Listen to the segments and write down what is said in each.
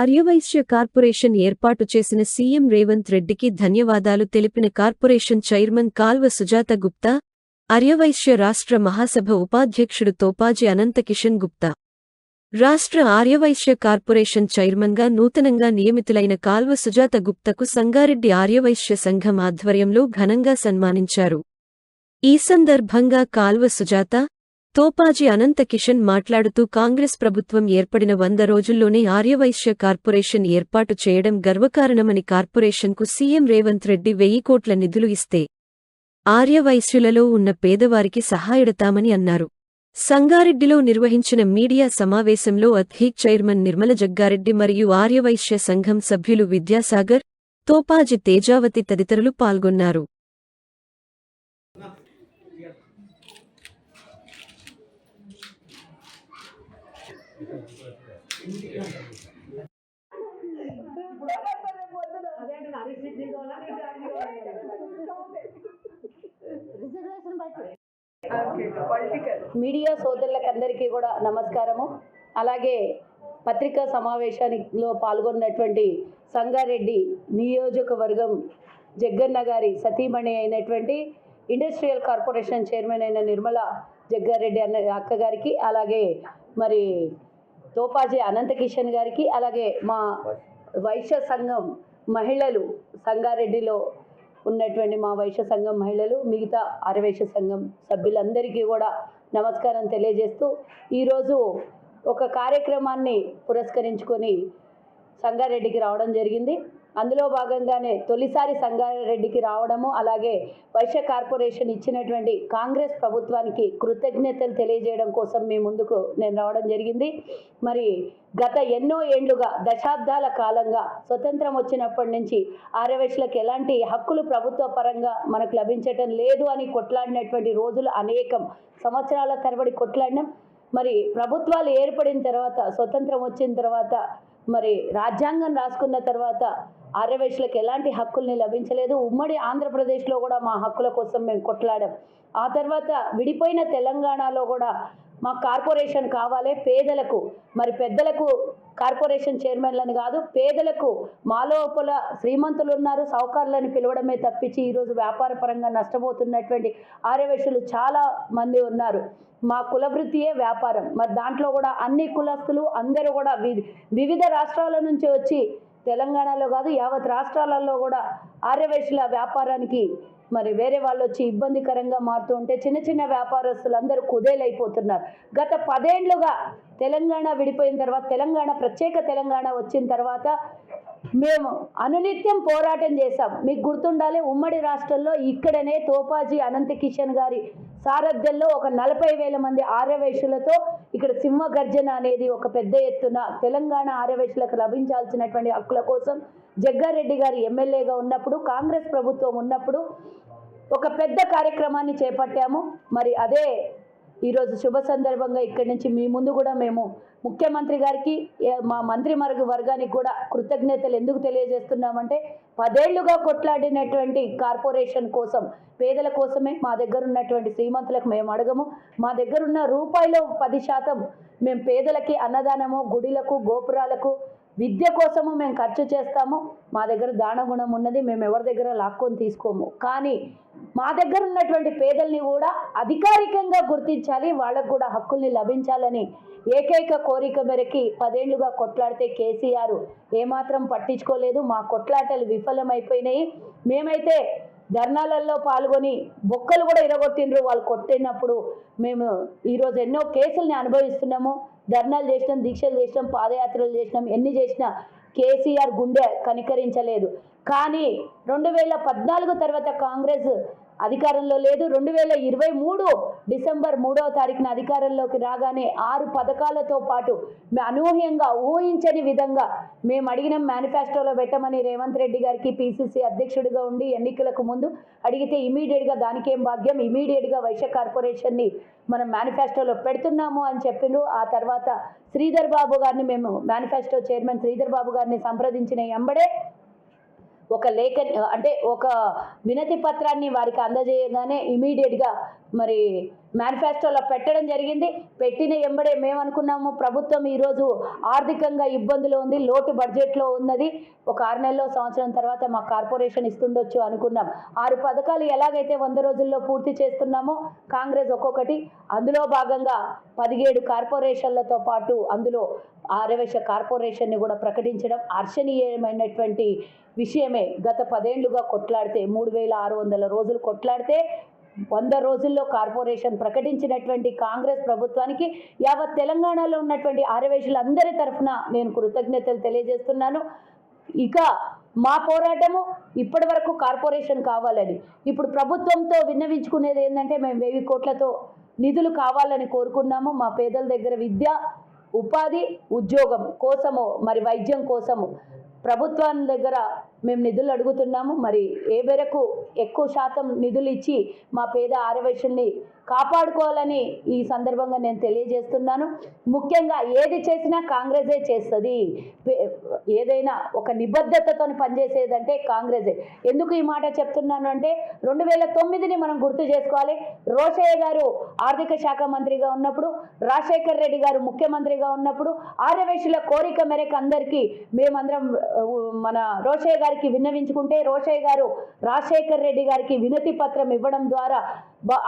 Aryavysya corporation ఏర్పాటు చేసిన CM Revanth రెడ్డికి ధన్యవాదాలు తెలిపిన కార్పొరేషన్ చైర్మన్ కాల్వ సుజాత గుప్తా ఆర్యవైశ్య రాష్ట్ర మహాసభ ఉపాధ్యక్షుడు తోపాజీ అనంతకిషన్ గుప్తా. రాష్ట్ర ఆర్యవైశ్య కార్పొరేషన్ చైర్మన్గా నూతనంగా నియమితులైన కాల్వ సుజాత గుప్తకు సంగారెడ్డి ఆర్యవైశ్య సంఘం ఆధ్వర్యంలో ఘనంగా సన్మానించారు. ఈ సందర్భంగా కాల్వ సుజాత తోపాజీ అనంత కిషన్ మాట్లాడుతూ కాంగ్రెస్ ప్రభుత్వం ఏర్పడిన వంద రోజుల్లోనే ఆర్యవైశ్య కార్పొరేషన్ ఏర్పాటు చేయడం గర్వకారణమని కార్పొరేషన్కు సీఎం రేవంత్ రెడ్డి వెయ్యి కోట్ల నిధులు ఇస్తే ఆర్యవైశ్యులలో ఉన్న పేదవారికి సహాయడతామని అన్నారు. సంగారెడ్డిలో నిర్వహించిన మీడియా సమావేశంలో అథీక్ చైర్మన్ నిర్మల జగ్గారెడ్డి మరియు ఆర్యవైశ్య సంఘం సభ్యులు విద్యాసాగర్ తోపాజి తేజావతి తదితరులు పాల్గొన్నారు. మీడియా సోదరులకందరికీ కూడా నమస్కారము. అలాగే పత్రికా సమావేశానిలో పాల్గొన్నటువంటి సంగారెడ్డి నియోజకవర్గం జగ్గన్న గారి సతీమణి అయినటువంటి ఇండస్ట్రియల్ కార్పొరేషన్ చైర్మన్ అయిన నిర్మల జగ్గారెడ్డి అన్న అక్క గారికి అలాగే మరి తోపాజీ అనంతకిషన్ గారికి అలాగే మా వైశ్య సంఘం మహిళలు సంగారెడ్డిలో ఉన్నటువంటి మా వైశ్య సంఘం మహిళలు మిగతా ఆరవైశ్య సంఘం సభ్యులందరికీ కూడా నమస్కారం తెలియజేస్తూ ఈరోజు ఒక కార్యక్రమాన్ని పురస్కరించుకొని సంగారెడ్డికి రావడం జరిగింది. అందులో భాగంగానే తొలిసారి సంగారెడ్డికి రావడము అలాగే వైశ్య కార్పొరేషన్ ఇచ్చినటువంటి కాంగ్రెస్ ప్రభుత్వానికి కృతజ్ఞతలు తెలియజేయడం కోసం మీ ముందుకు నేను రావడం జరిగింది. మరి గత ఎన్నో ఏండ్లుగా దశాబ్దాల కాలంగా స్వతంత్రం వచ్చినప్పటి నుంచి ఆర్యవైశ్యులకు ఎలాంటి హక్కులు ప్రభుత్వ పరంగా మనకు లభించటం లేదు అని కొట్లాడినటువంటి రోజులు అనేకం. సంవత్సరాల తరబడి కొట్లాడినాం. మరి ప్రభుత్వాలు ఏర్పడిన తర్వాత స్వతంత్రం వచ్చిన తర్వాత మరి రాజ్యాంగం రాసుకున్న తర్వాత ఆర్యవైశ్యులకు ఎలాంటి హక్కుల్ని లభించలేదు. ఉమ్మడి ఆంధ్రప్రదేశ్లో కూడా మా హక్కుల కోసం మేము కొట్లాడాం. ఆ తర్వాత విడిపోయిన తెలంగాణలో కూడా మా కార్పొరేషన్ కావాలి. పేదలకు మరి పెద్దలకు కార్పొరేషన్ చైర్మన్లని కాదు పేదలకు మాలోపల శ్రీమంతులు ఉన్నారు. సౌకర్యాలను పిలవడమే తప్పించి ఈరోజు వ్యాపార పరంగా నష్టపోతున్నటువంటి ఆర్యవేషులు చాలా మంది ఉన్నారు. మా కులవృత్తియే వ్యాపారం. మరి దాంట్లో కూడా అన్ని కులస్తులు అందరూ కూడా వి- వివిధ రాష్ట్రాల నుంచి వచ్చి తెలంగాణలో కాదు యావత్ రాష్ట్రాలలో కూడా ఆర్యవైశ్యుల వ్యాపారానికి మరి వేరే వాళ్ళు వచ్చి ఇబ్బందికరంగా మారుతూ ఉంటే చిన్న చిన్న వ్యాపారస్తులు అందరూ కుదేలైపోతున్నారు. గత పదేండ్లుగా తెలంగాణ విడిపోయిన తర్వాత తెలంగాణ ప్రత్యేక తెలంగాణ వచ్చిన తర్వాత మేము అనునిత్యం పోరాటం చేశాం. మీకు గుర్తుండాలి ఉమ్మడి రాష్ట్రంలో ఇక్కడనే తోపాజీ అనంత కిషన్ గారి సారథ్యంలో ఒక నలభై వేల మంది ఆర్యవేషులతో ఇక్కడ సింహ గర్జన అనేది ఒక పెద్ద ఎత్తున తెలంగాణ ఆర్యవేషులకు లభించాల్సినటువంటి హక్కుల కోసం జగ్గారెడ్డి గారు ఎమ్మెల్యేగా ఉన్నప్పుడు కాంగ్రెస్ ప్రభుత్వం ఉన్నప్పుడు ఒక పెద్ద కార్యక్రమాన్ని చేపట్టాము. మరి అదే ఈరోజు శుభ సందర్భంగా ఇక్కడి నుంచి మీ ముందు కూడా మేము ముఖ్యమంత్రి గారికి మా మంత్రి మరుగు వర్గానికి కూడా కృతజ్ఞతలు ఎందుకు తెలియజేస్తున్నామంటే పదేళ్ళుగా కొట్లాడినటువంటి కార్పొరేషన్ కోసం పేదల కోసమే మా దగ్గర ఉన్నటువంటి శ్రీమంతులకు మేము అడగము. మా దగ్గర ఉన్న రూపాయలు పది శాతం మేము పేదలకి అన్నదానము గుడిలకు గోపురాలకు విద్య కోసము మేము ఖర్చు చేస్తాము. మా దగ్గర దానగుణం ఉన్నది. మేము ఎవరి దగ్గర లాక్కొని తీసుకోము. కానీ మా దగ్గర ఉన్నటువంటి పేదల్ని కూడా అధికారికంగా గుర్తించాలి. వాళ్ళకు కూడా హక్కుల్ని లభించాలని ఏకైక కోరిక మేరకి పదేళ్ళుగా కొట్లాడితే కేసీఆర్ ఏమాత్రం పట్టించుకోలేదు. మా కొట్లాటలు విఫలమైపోయినాయి. మేమైతే ధర్నాలలో పాల్గొని బొక్కలు కూడా ఇరగొట్టిండ్రు. వాళ్ళు కొట్టినప్పుడు మేము ఈరోజు ఎన్నో కేసుల్ని అనుభవిస్తున్నాము. ధర్నాలు చేసినాం దీక్షలు చేసినాం పాదయాత్రలు చేసినాం ఎన్ని చేసినా కేసీఆర్ గుండె కనికరించలేదు. కానీ రెండు వేల పద్నాలుగు తర్వాత కాంగ్రెస్ అధికారంలో లేదు. రెండు వేల ఇరవై మూడు డిసెంబర్ మూడవ తారీఖున అధికారంలోకి రాగానే ఆరు పథకాలతో పాటు అనూహ్యంగా ఊహించని విధంగా మేము అడిగిన మేనిఫెస్టోలో పెట్టమని రేవంత్ రెడ్డి గారికి పిసిసి అధ్యక్షుడిగా ఉండి ఎన్నికలకు ముందు అడిగితే ఇమీడియట్గా దానికేం భాగ్యం? ఇమీడియట్గా వైశ్య కార్పొరేషన్ని మనం మేనిఫెస్టోలో పెడుతున్నాము అని చెప్పిండ్రు ఆ తర్వాత శ్రీధర్ బాబు గారిని మేము మేనిఫెస్టో చైర్మన్ శ్రీధర్ బాబు గారిని సంప్రదించిన ఎంబడే ఒక లేఖ అంటే ఒక వినతి పత్రాన్ని వారికి అందజేయగానే ఇమీడియట్గా మరి మేనిఫెస్టోలో పెట్టడం జరిగింది. పెట్టిన ఎంబడే మేమనుకున్నాము ప్రభుత్వం ఈరోజు ఆర్థికంగా ఇబ్బందులు ఉంది లోటు బడ్జెట్లో ఉన్నది. ఒక ఆరు నెలలో సంవత్సరం తర్వాత మా కార్పొరేషన్ ఇస్తుండొచ్చు అనుకున్నాం. ఆరు పథకాలు ఎలాగైతే వంద రోజుల్లో పూర్తి చేస్తున్నామో కాంగ్రెస్ ఒక్కొక్కటి అందులో భాగంగా పదిహేడు కార్పొరేషన్లతో పాటు అందులో ఆరవేశ కార్పొరేషన్ని కూడా ప్రకటించడం హర్షణీయమైనటువంటి విషయమే. గత పదేళ్ళుగా కొట్లాడితే మూడు వేల ఆరు వందల రోజులు కొట్లాడితే వంద రోజుల్లో కార్పొరేషన్ ప్రకటించినటువంటి కాంగ్రెస్ ప్రభుత్వానికి యావత్ తెలంగాణలో ఉన్నటువంటి ఆరవేశులందరి తరఫున నేను కృతజ్ఞతలు తెలియజేస్తున్నాను. ఇక మా పోరాటము ఇప్పటి వరకు కార్పొరేషన్ కావాలని. ఇప్పుడు ప్రభుత్వంతో విన్నవించుకునేది ఏంటంటే మేము వెయ్యి కోట్లతో నిధులు కావాలని కోరుకున్నాము. మా పేదల దగ్గర విద్య ఉపాధి ఉద్యోగం కోసము మరి వైద్యం కోసము ప్రభుత్వం దగ్గర మేము నిధులు అడుగుతున్నాము. మరి ఏ మేరకు ఎక్కువ శాతం నిధులు ఇచ్చి మా పేద ఆరవేషుల్ని కాపాడుకోవాలని ఈ సందర్భంగా నేను తెలియజేస్తున్నాను. ముఖ్యంగా ఏది చేసినా కాంగ్రెసే చేస్తుంది. ఏదైనా ఒక నిబద్ధతతో పనిచేసేదంటే కాంగ్రెసే. ఎందుకు ఈ మాట చెప్తున్నాను అంటే రెండు వేల తొమ్మిదిని మనం గుర్తు చేసుకోవాలి. రోషయ్య గారు ఆర్థిక శాఖ మంత్రిగా ఉన్నప్పుడు రాజశేఖర్ రెడ్డి గారు ముఖ్యమంత్రిగా ఉన్నప్పుడు ఆర్యవేషుల కోరిక మేరకు అందరికీ మేమందరం మన రోషయ్య గారికి విన్నవించుకుంటే రోషయ్య గారు రాజశేఖర్ రెడ్డి గారికి వినతి పత్రం ఇవ్వడం ద్వారా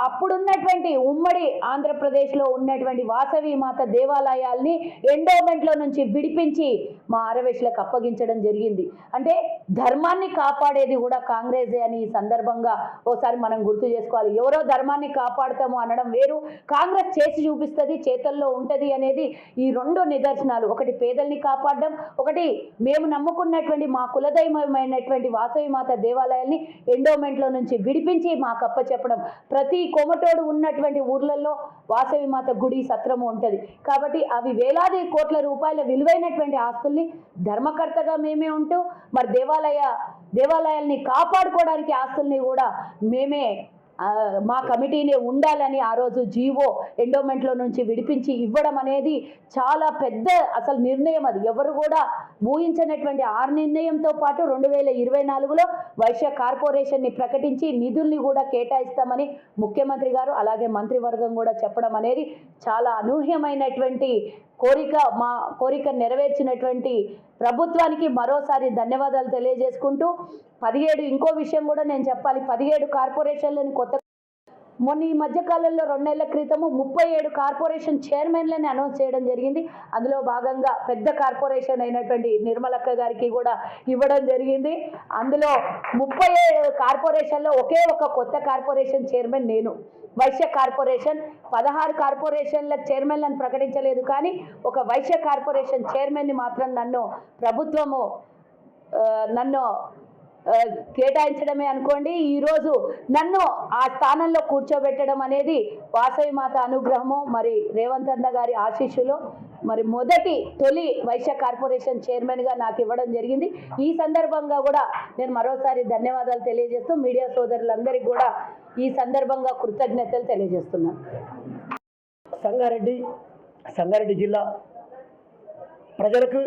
అప్పుడున్నటువంటి ఉమ్మడి ఆంధ్రప్రదేశ్లో ఉన్నటువంటి వాసవి మాత దేవాలయాల్ని ఎండోమెంట్లో నుంచి విడిపించి మా ఆరవేశ్లకు అప్పగించడం జరిగింది. అంటే ధర్మాన్ని కాపాడేది కూడా కాంగ్రెసే అని ఈ సందర్భంగా ఓసారి మనం గుర్తు చేసుకోవాలి. ఎవరో ధర్మాన్ని కాపాడుతాము అనడం వేరు కాంగ్రెస్ చేసి చూపిస్తుంది చేతల్లో ఉంటుంది అనేది ఈ రెండు నిదర్శనాలు. ఒకటి పేదల్ని కాపాడడం ఒకటి మేము నమ్ముకున్నటువంటి మా కులదైవమైనటువంటి వాసవి మాత దేవాలయాల్ని ఎండోమెంట్లో నుంచి విడిపించి మాకు అప్పచెప్పడం. ప్రతి కొమటోడు ఉన్నటువంటి ఊర్లలో వాసవి మాత గుడి సత్రము ఉంటుంది. కాబట్టి అవి వేలాది కోట్ల రూపాయల విలువైనటువంటి ఆస్తుల్ని ధర్మకర్తగా మేమే ఉంటూ మరి దేవాలయ దేవాలయాల్ని కాపాడుకోవడానికి ఆస్తుల్ని కూడా మేమే మా కమిటీనే ఉండాలని ఆ రోజు జీవో ఎండోమెంట్లో నుంచి విడిపించి ఇవ్వడం అనేది చాలా పెద్ద అసలు నిర్ణయం అది. ఎవరు కూడా ఊహించినటువంటి ఆ నిర్ణయంతో పాటు రెండు వేల ఇరవై నాలుగులో వైశ్య కార్పొరేషన్ని ప్రకటించి నిధుల్ని కూడా కేటాయిస్తామని ముఖ్యమంత్రి గారు అలాగే మంత్రివర్గం కూడా చెప్పడం అనేది చాలా అనూహ్యమైనటువంటి కోరిక మా కోరిక నెరవేర్చినటువంటి ప్రభుత్వానికి మరోసారి ధన్యవాదాలు తెలియజేసుకుంటూ పదిహేడు ఇంకో విషయం కూడా నేను చెప్పాలి. పదిహేడు కార్పొరేషన్లని కొత్త మొన్న ఈ మధ్య కాలంలో క్రితము ముప్పై ఏడు కార్పొరేషన్ చైర్మన్లని అనౌన్స్ చేయడం జరిగింది. అందులో భాగంగా పెద్ద కార్పొరేషన్ అయినటువంటి నిర్మలక్క గారికి కూడా ఇవ్వడం జరిగింది. అందులో ముప్పై ఏడు కార్పొరేషన్లో ఒకే ఒక కొత్త కార్పొరేషన్ చైర్మన్ నేను. వైశ్య కార్పొరేషన్ పదహారు కార్పొరేషన్ల చైర్మన్లను ప్రకటించలేదు కానీ ఒక వైశ్య కార్పొరేషన్ చైర్మన్ని మాత్రం నన్ను ప్రభుత్వము నన్ను కేటాయించడమే అనుకోండి. ఈరోజు నన్ను ఆ స్థానంలో కూర్చోబెట్టడం అనేది వాసవి మాత అనుగ్రహము మరి రేవంత్ అన్న గారి ఆశీస్సులు. మరి మొదటి తొలి వైశ్య కార్పొరేషన్ చైర్మన్గా నాకు ఇవ్వడం జరిగింది. ఈ సందర్భంగా కూడా నేను మరోసారి ధన్యవాదాలు తెలియజేస్తూ మీడియా సోదరులందరికీ కూడా ఈ సందర్భంగా కృతజ్ఞతలు తెలియజేస్తున్నాను. సంగారెడ్డి సంగారెడ్డి జిల్లా ప్రజలకు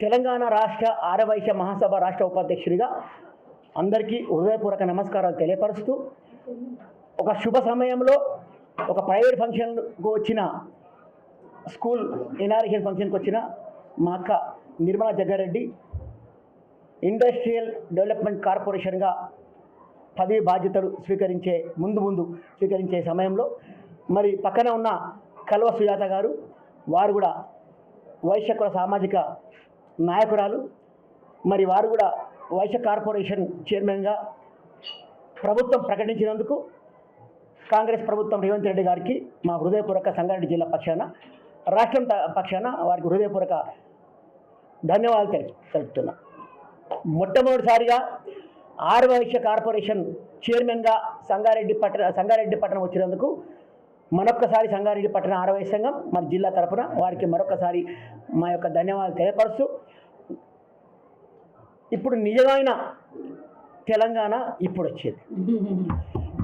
తెలంగాణ రాష్ట్ర ఆరవైశ్య మహాసభ రాష్ట్ర ఉపాధ్యక్షుడిగా అందరికీ హృదయపూర్వక నమస్కారాలు తెలియపరుస్తూ ఒక శుభ సమయంలో ఒక ప్రైవేట్ ఫంక్షన్కు వచ్చిన స్కూల్ ఇనారిషన్ ఫంక్షన్కి వచ్చిన మా అక్క నిర్మలా జగ్గారెడ్డి ఇండస్ట్రియల్ డెవలప్మెంట్ కార్పొరేషన్గా పదవి బాధ్యతలు స్వీకరించే ముందు ముందు స్వీకరించే సమయంలో మరి పక్కన ఉన్న కల్వ సుజాత గారు వారు కూడా వైశ్య కుల సామాజిక నాయకురాలు మరి వారు కూడా వైశ్య కార్పొరేషన్ చైర్మన్గా ప్రభుత్వం ప్రకటించినందుకు కాంగ్రెస్ ప్రభుత్వం రేవంత్ రెడ్డి గారికి మా హృదయపూర్వక సంగారెడ్డి జిల్లా పక్షాన రాష్ట్రం పక్షాన వారికి హృదయపూర్వక ధన్యవాదాలు తెలు తెలుపుతున్నా. మొట్టమొదటిసారిగా ఆరు వైశ్య కార్పొరేషన్ చైర్మన్గా సంగారెడ్డి పట్టణ సంగారెడ్డి పట్టణం వచ్చినందుకు మరొక్కసారి సంగారెడ్డి పట్టణ ఆరవై సంఘం మన జిల్లా తరపున వారికి మరొకసారి మా యొక్క ధన్యవాదాలు తెలియపరుస్తూ ఇప్పుడు నిజమైన తెలంగాణ ఇప్పుడు వచ్చింది.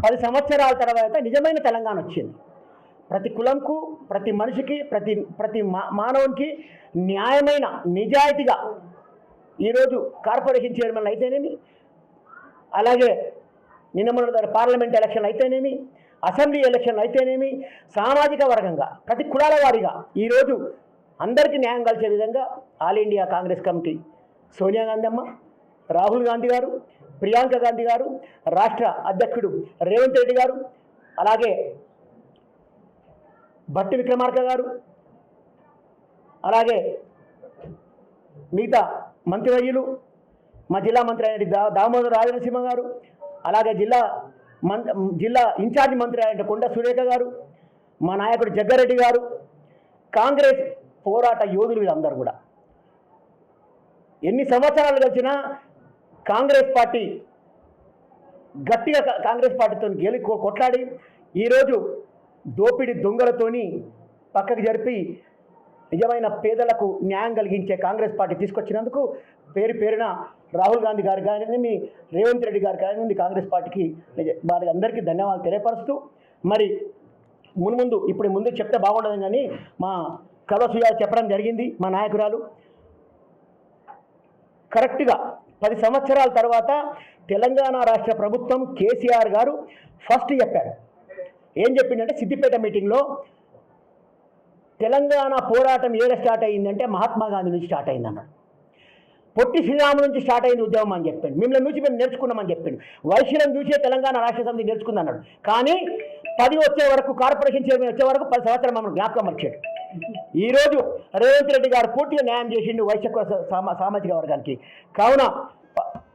పది సంవత్సరాల తర్వాత నిజమైన తెలంగాణ వచ్చింది. ప్రతి కులంకు ప్రతి మనిషికి ప్రతి ప్రతి మా మానవునికి న్యాయమైన నిజాయితీగా ఈరోజు కార్పొరేషన్ చైర్మన్ అయితేనేమి అలాగే నిన్న మొన్న పార్లమెంట్ ఎలక్షన్ అయితేనేమి అసెంబ్లీ ఎలక్షన్ అయితేనేమి సామాజిక వర్గంగా ప్రతి కులాల వారిగా ఈరోజు అందరికీ న్యాయం కలిసే విధంగా all India Congress committee Sonia Gandhi అమ్మ రాహుల్ గాంధీ గారు ప్రియాంక గాంధీ గారు రాష్ట్ర అధ్యక్షుడు రేవంత్ రెడ్డి గారు అలాగే భట్టి విక్రమార్క గారు అలాగే మిగతా మంత్రివర్యులు మా జిల్లా మంత్రి అయిన దా దామోదర రాజనరసింహ గారు అలాగే జిల్లా మం జిల్లా ఇన్ఛార్జ్ మంత్రి అయిన కొండ సురేఖ గారు మా నాయకుడు జగ్గారెడ్డి గారు కాంగ్రెస్ పోరాట యోధులు వీళ్ళందరూ కూడా. ఎన్ని సంవత్సరాలు గడిచినా కాంగ్రెస్ పార్టీ గట్టిగా కాంగ్రెస్ పార్టీతో గెలి కొట్లాడి ఈరోజు దోపిడి దొంగలతోని పక్కకు జరిపి నిజమైన పేదలకు న్యాయం కలిగించే కాంగ్రెస్ పార్టీ తీసుకొచ్చినందుకు పేరు పేరున రాహుల్ గాంధీ గారు కానీ మీ రేవంత్ రెడ్డి గారు కానీ కాంగ్రెస్ పార్టీకి వారి అందరికీ ధన్యవాదాలు తెలియపరుస్తూ మరి మున్ముందు ఇప్పుడు ముందు చెప్తే బాగుండదు కానీ మా కలసుగా చెప్పడం జరిగింది మా నాయకురాలు. కరెక్ట్గా పది సంవత్సరాల తర్వాత తెలంగాణ రాష్ట్ర ప్రభుత్వం కేసీఆర్ గారు ఫస్ట్ చెప్పారు. ఏం చెప్పిండంటే సిద్దిపేట మీటింగ్లో తెలంగాణ పోరాటం ఏడ స్టార్ట్ అయిందంటే మహాత్మా గాంధీ నుంచి స్టార్ట్ అయింది అన్నాడు పొట్టి శ్రీరాములు నుంచి స్టార్ట్ అయింది ఉద్యమం అని చెప్పాడు. మిమ్మల్ని చూసి మేము నేర్చుకున్నామని చెప్పాడు. వైశ్యం చూసే తెలంగాణ రాష్ట్ర సమితి నేర్చుకుంది అన్నాడు కానీ పది వచ్చే వరకు కార్పొరేషన్ చైర్మన్ వచ్చే వరకు పది సంవత్సరాలు మమ్మల్ని జ్ఞాపకం వచ్చాడు ఈరోజు రేవంత్ రెడ్డి గారు పూర్తిగా న్యాయం చేసిండు వైశ్య సామా సామాజిక వర్గానికి. కావున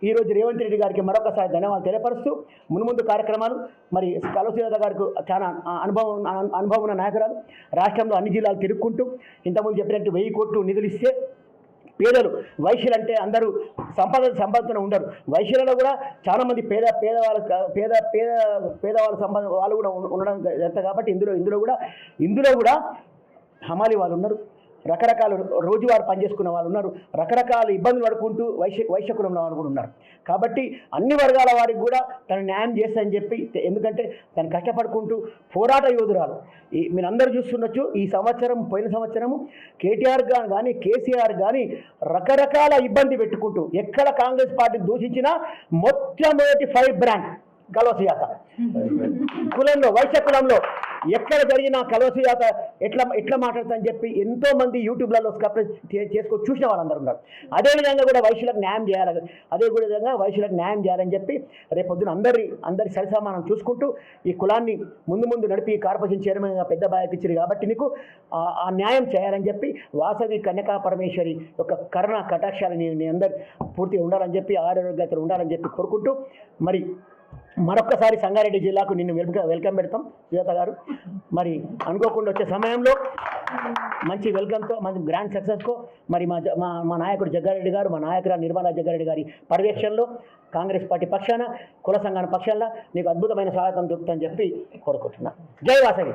ఈరోజు రేవంత్ రెడ్డి గారికి మరొకసారి ధన్యవాదాలు తెలియపరుస్తూ మున్ముందు కార్యక్రమాలు మరి కలసులత గారికి చాలా అనుభవం అనుభవం ఉన్న నాయకురాలు రాష్ట్రంలో అన్ని జిల్లాలు తిరుక్కుంటూ ఇంతకుముందు చెప్పినట్టు వెయ్యి కోట్లు నిధులు ఇస్తే పేదలు వైశ్యులు అంటే అందరూ సంపద సంపదన ఉండరు. వైశ్యులలో కూడా చాలామంది పేద పేదవాళ్ళ పేద పేద పేదవాళ్ళ సంపద వాళ్ళు కూడా ఉండడం జరుగుతుంది కాబట్టి ఇందులో ఇందులో కూడా ఇందులో కూడా హమాలి వాళ్ళు ఉన్నారు. రకరకాల రోజువారు పనిచేసుకున్న వాళ్ళు ఉన్నారు. రకరకాల ఇబ్బందులు పడుకుంటూ వైశ్య వైశ్య కులంలో వాళ్ళు కూడా ఉన్నారు. కాబట్టి అన్ని వర్గాల వారికి కూడా తను న్యాయం చేస్తానని చెప్పి ఎందుకంటే తను కష్టపడుకుంటూ పోరాట యోధురాలు. ఈ మీరందరూ చూస్తుండొచ్చు ఈ సంవత్సరం పోయిన సంవత్సరము కేటీఆర్ కానీ కేసీఆర్ కానీ రకరకాల ఇబ్బంది పెట్టుకుంటూ ఎక్కడ కాంగ్రెస్ పార్టీ దూషించినా మొట్టమొదటి ఫైవ్ బ్రాండ్ కలవసుయాత కులంలో వైశ్య కులంలో ఎక్కడ జరిగినా కలవసి జాత ఎట్లా ఎట్లా మాట్లాడతాని చెప్పి ఎంతో మంది యూట్యూబ్లలో సబ్స్క్రైబ్ చేసుకొని చూసిన వాళ్ళందరూ ఉన్నారు. అదేవిధంగా కూడా వైశ్యులకు న్యాయం చేయాలి. అదే విధంగా వైశ్యులకు న్యాయం చేయాలని చెప్పి రేపొద్దున అందరి అందరి సరిసమానం చూసుకుంటూ ఈ కులాన్ని ముందు ముందు నడిపి ఈ కార్పొరేషన్ చైర్మన్గా పెద్ద బాధ్యత ఇచ్చారు కాబట్టి నీకు ఆ- న్యాయం చేయాలని చెప్పి వాసవి కన్యకా పరమేశ్వరి యొక్క కరుణ కటాక్షాలు నీ అందరు పూర్తిగా ఉండాలని చెప్పి ఆరోగ్యతలు ఉండాలని చెప్పి కోరుకుంటూ మరి మరొక్కసారి సంగారెడ్డి జిల్లాకు నిన్ను వెల్కమ్ వెల్కమ్ పెడతాం సుజాత గారు. మరి అనుకోకుండా వచ్చే సమయంలో మంచి వెల్కమ్తో మంచి గ్రాండ్ సక్సెస్కో మరి మా మా నాయకుడు జగ్గారెడ్డి గారు మా నాయకురాలు నిర్మలా జగ్గారెడ్డి గారి పర్యవేక్షణలో కాంగ్రెస్ పార్టీ పక్షాన కుల సంఘాన పక్షాన నీకు అద్భుతమైన స్వాగతం దొరుకుతుందని చెప్పి కోరుకుంటున్నా. జై వాసవి.